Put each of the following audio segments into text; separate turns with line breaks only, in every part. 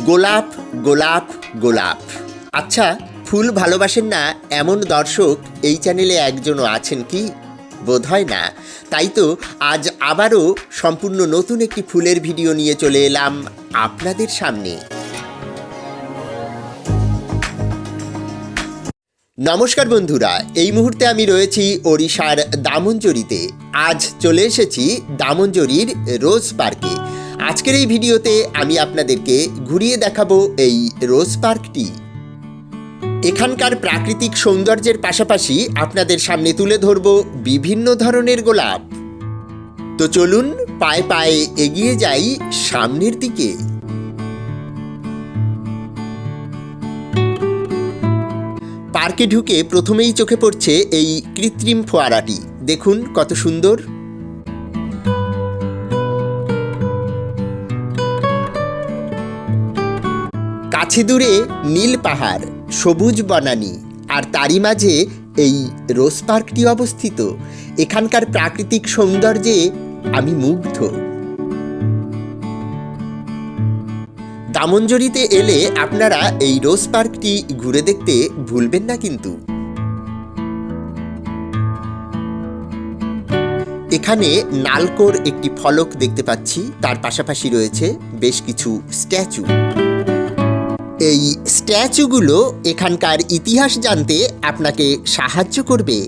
গোলাপ গোলাপ গোলাপ। আচ্ছা ফুল ভালোবাসেন না এমন দর্শক এই চ্যানেলে একজনও আছেন কি? বোধ হয় না। তাই তো আজ আবারও সম্পূর্ণ নতুন একটি ফুলের ভিডিও নিয়ে চলে এলাম আপনাদের সামনে। নমস্কার বন্ধুরা, এই মুহূর্তে আমি রয়েছি ওড়িশার দামনজরিতে আজ চলে এসেছি দামনজরির রোজ পার্কে। আজকের এই ভিডিওতে আমি আপনাদেরকে ঘুরিয়ে দেখাবো এই রোজ পার্কটি। এখানকার প্রাকৃতিক সৌন্দর্যের পাশাপাশি আপনাদের সামনে তুলে ধরব বিভিন্ন ধরনের গোলাপ। তো চলুন পায়ে পায়ে এগিয়ে যাই সামনের দিকে। পার্কে ঢুকে প্রথমেই চোখে পড়ছে এই কৃত্রিম ফোয়ারাটি। দেখুন কত সুন্দর। কাছে দূরে নীল পাহাড়, সবুজ বনানী আর তারই মাঝে এই রোজ পার্কটি অবস্থিত। এখানকার প্রাকৃতিক সৌন্দর্যে আমি মুগ্ধ। দামনজরিতে এলে আপনারা এই রোজ পার্কটি ঘুরে দেখতে ভুলবেন না কিন্তু। এখানে নালকোর একটি ফলক দেখতে পাচ্ছি, তার পাশাপাশি রয়েছে বেশ কিছু স্ট্যাচু। এই স্ট্যাচুগুলো এখানকার ইতিহাস জানতে আপনাকে সাহায্য করবে।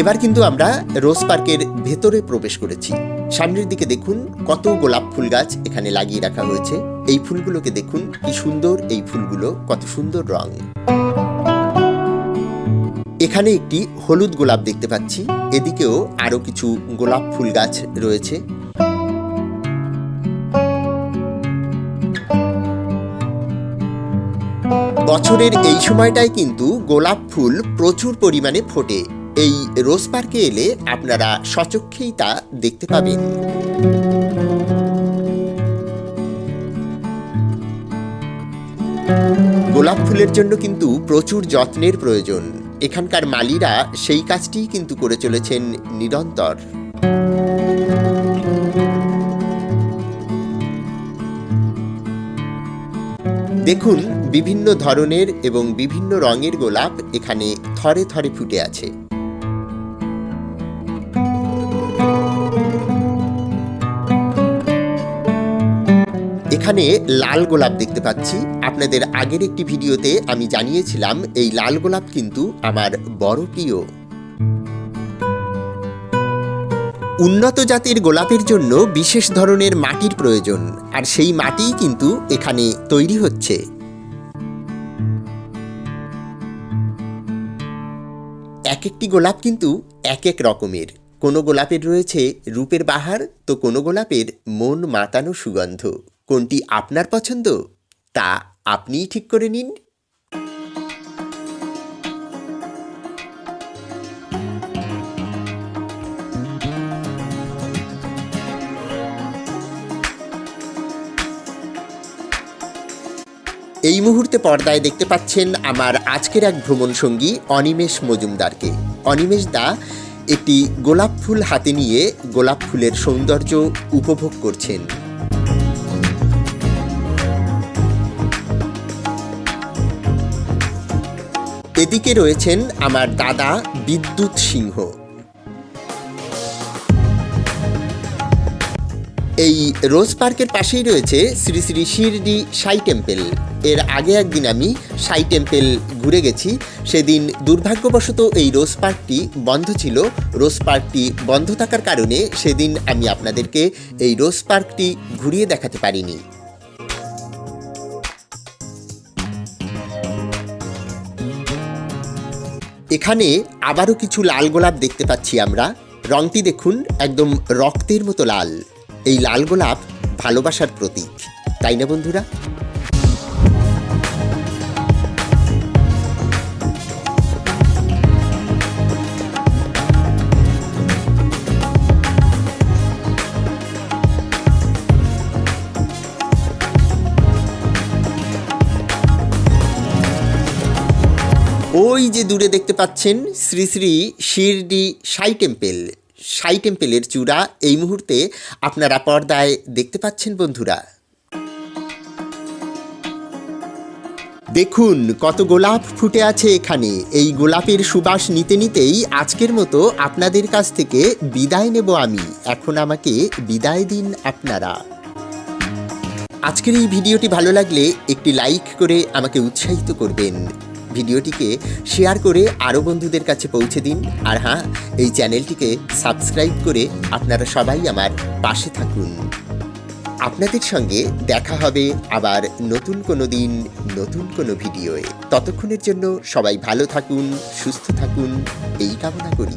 এবার কিন্তু আমরা রোজ পার্কের ভেতরে প্রবেশ করেছি। সামনের দিকে দেখুন কত গোলাপ ফুল গাছ এখানে লাগিয়ে রাখা হয়েছে। এই ফুলগুলোকে দেখুন কি সুন্দর, এই ফুলগুলো কত সুন্দর রং এখানে একটি হলুদ গোলাপ দেখতে পাচ্ছি। এদিকেও আরও কিছু গোলাপ ফুল গাছ রয়েছে। বছরের এই সময়টায় কিন্তু গোলাপ ফুল প্রচুর পরিমাণে ফোটে। এই রোজ পার্কে এলে আপনারা সচক্ষেই তা দেখতে পাবেন। গোলাপ ফুলের জন্য কিন্তু প্রচুর যত্নের প্রয়োজন। এখানকার মালিরা সেই কাজটিই কিন্তু করে চলেছেন নিরন্তর। দেখুন, বিভিন্ন ধরনের এবং বিভিন্ন রঙের গোলাপ এখানে থরে থরে ফুটে আছে। এখানে লাল গোলাপ দেখতে পাচ্ছি। আপনাদের আগের একটি ভিডিওতে আমি জানিয়েছিলাম, এই লাল গোলাপ কিন্তু আমার বড় প্রিয়। উন্নত জাতের গোলাপের জন্য বিশেষ ধরনের মাটির প্রয়োজন, আর সেই মাটিই কিন্তু এখানে তৈরি হচ্ছে। এক একটি গোলাপ কিন্তু এক এক রকমের। কোনো গোলাপের রয়েছে রূপের বাহার, তো কোনো গোলাপের মন মাতানো সুগন্ধ। কোনটি আপনার পছন্দ, তা আপনিই ঠিক করে নিন। এই মুহূর্তে পর্দায় দেখতে পাচ্ছেন আমার আজকের এক ভ্রমণ সঙ্গী অনিমেষ মজুমদারকে। অনিমেষ দা একটি গোলাপ ফুল হাতে নিয়ে গোলাপ ফুলের সৌন্দর্য উপভোগ করছেন। এদিকে রয়েছেন আমার দাদা বিদ্যুৎ সিংহ। এই রোজ পার্কের পাশেই রয়েছে শ্রী শ্রী শিরডি সাই টেম্পেল। এর আগে একদিন আমি সাই টেম্পেল ঘুরে গেছি। সেদিন দুর্ভাগ্যবশত এই রোজ পার্কটি বন্ধ ছিল। রোজ পার্কটি বন্ধ থাকার কারণে সেদিন আমি আপনাদেরকে এই রোজ পার্কটি ঘুরিয়ে দেখাতে পারিনি। এখানে আবারও কিছু লাল গোলাপ দেখতে পাচ্ছি আমরা। রংটি দেখুন একদম রক্তের মতো লাল। এই লাল গোলাপ ভালোবাসার প্রতীক, তাই না বন্ধুরা? ওই যে দূরে দেখতে পাচ্ছেন শ্রী শ্রী শিরডি সাই টেম্পেল, সাই টেম্পেলের চূড়া এই মুহূর্তে আপনারা পর্দায় দেখতে পাচ্ছেন বন্ধুরা। দেখুন কত গোলাপ ফুটে আছে এখানে। এই গোলাপের সুবাস নিতে নিতেই আজকের মতো আপনাদের কাছ থেকে বিদায় নেব আমি। এখন আমাকে বিদায় দিন আপনারা। আজকের এই ভিডিওটি ভালো লাগলে একটি লাইক করে আমাকে উৎসাহিত করবেন। ভিডিওটিকে শেয়ার করে আরও বন্ধুদের কাছে পৌঁছে দিন। আর হ্যাঁ এই চ্যানেলটিকে সাবস্ক্রাইব করে আপনারা সবাই আমার পাশে থাকুন। আপনাদের সঙ্গে দেখা হবে আবার নতুন কোনো দিন, নতুন কোনো ভিডিওয়ে। ততক্ষণের জন্য সবাই ভালো থাকুন, সুস্থ থাকুন, এই কামনা করি।